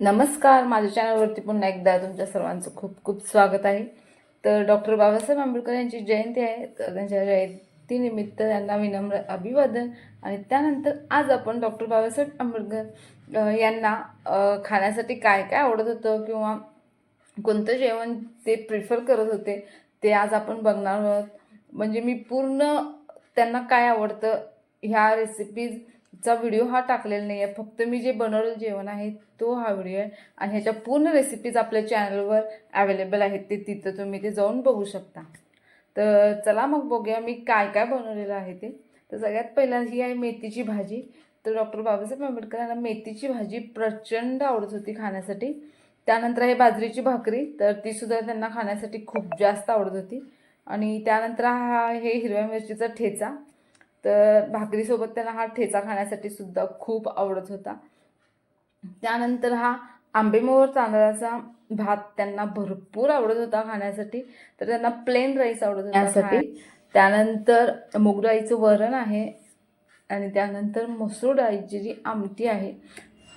नमस्कार माझ्या चॅनलवरती पुन्हा एकदा तुमच्या सर्वांचं खूप खूप स्वागत आहे. तर डॉक्टर बाबासाहेब आंबेडकर यांची जयंती आहे. तर त्यांच्या जयंतीनिमित्त त्यांना विनम्र अभिवादन आणि त्यानंतर आज आपण डॉक्टर बाबासाहेब आंबेडकर यांना खाण्यासाठी काय काय आवडत होतं किंवा कोणतं जेवण ते प्रिफर करत होते ते आज आपण बघणार आहोत. म्हणजे मी पूर्ण त्यांना काय आवडतं ह्या रेसिपीज चा व्हिडिओ हा टाकलेला नाही आहे फक्त मी जे बनवलेलं जेवण आहे तो हा व्हिडिओ आहे. आणि ह्याच्या पूर्ण रेसिपीज आपल्या चॅनलवर अवेलेबल आहेत. ते तिथं तुम्ही ते जाऊन बघू शकता. तर चला मग बघूया मी काय काय बनवलेलं आहे ते. तर सगळ्यात पहिला ही आहे मेथीची भाजी. तर डॉक्टर बाबासाहेब आंबेडकर यांना मेथीची भाजी प्रचंड आवडत होती खाण्यासाठी. त्यानंतर आहे बाजरीची भाकरी. तर तीसुद्धा त्यांना खाण्यासाठी खूप जास्त आवडत होती. आणि त्यानंतर हा हे हिरव्या मिरचीचा ठेचा. तर भाकरीसोबत त्यांना हा ठेचा खाण्यासाठी सुद्धा खूप आवडत होता. त्यानंतर हा आंबेमोहर तांदळाचा भात त्यांना भरपूर आवडत होता खाण्यासाठी. तर त्यांना प्लेन राईस आवडत होता त्यासाठी. त्यानंतर मुगडाळीचं वरण आहे आणि त्यानंतर मसूर डाळीची जी आमटी आहे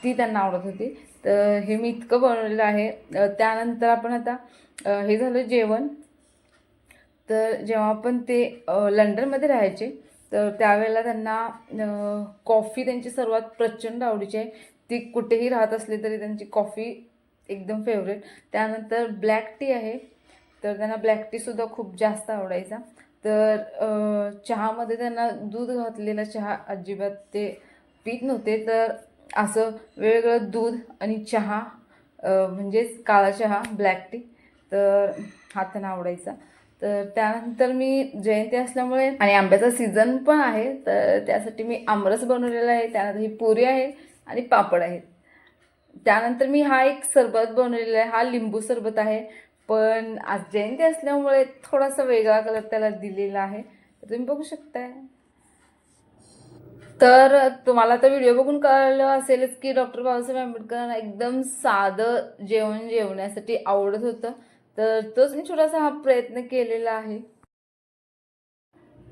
ती त्यांना आवडत होती. तर हे मी इतकं बनवलेलं आहे. त्यानंतर आपण आता हे झालं जेवण. तर जेव्हा आपण ते लंडनमध्ये राहायचे तर त्यावेळेला त्यांना कॉफी त्यांची सर्वात प्रचंड आवडीची आहे. ती कुठेही राहत असली तरी त्यांची कॉफी एकदम फेवरेट त्यानंतर ब्लॅक टी आहे. तर त्यांना ब्लॅक टीसुद्धा खूप जास्त आवडायचा. तर चहामध्ये त्यांना दूध घातलेला चहा अजिबात ते पीत नव्हते. तर असं वेगवेगळं दूध आणि चहा म्हणजेच काळा चहा ब्लॅक टी तर हा त्यांना आवडायचा. तर त्यानंतर मी जयंती असल्यामुळे आणि आंब्याचा सीझन पण आहे तर त्यासाठी मी आमरस बनवलेला आहे त्यानंतर ही पुरी आहे आणि पापड आहेत. त्यानंतर मी हा एक सरबत बनवलेला आहे हा लिंबू सरबत आहे पण आज जयंती असल्यामुळे थोडासा वेगळा कलर त्याला दिलेला आहे. तर तुम्ही बघू शकताय. तर तुम्हाला तर व्हिडिओ बघून कळलं असेलच की डॉक्टर बाबासाहेब आंबेडकरांना एकदम साधं जेवण जेवण्यासाठी आवडत होतं. तर तोच मी छोटासा हा प्रयत्न केलेला आहे.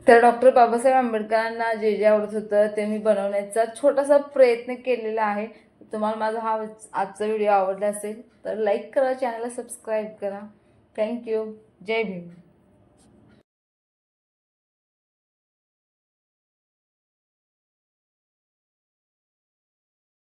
तर डॉक्टर बाबासाहेब आंबेडकरांना जे जे आवडत होतं ते मी बनवण्याचा छोटासा प्रयत्न केलेला आहे. तुम्हाला माझा हा आजचा व्हिडिओ आवडला असेल तर लाईक करा चॅनलला सबस्क्राईब करा. थँक्यू जय भीम.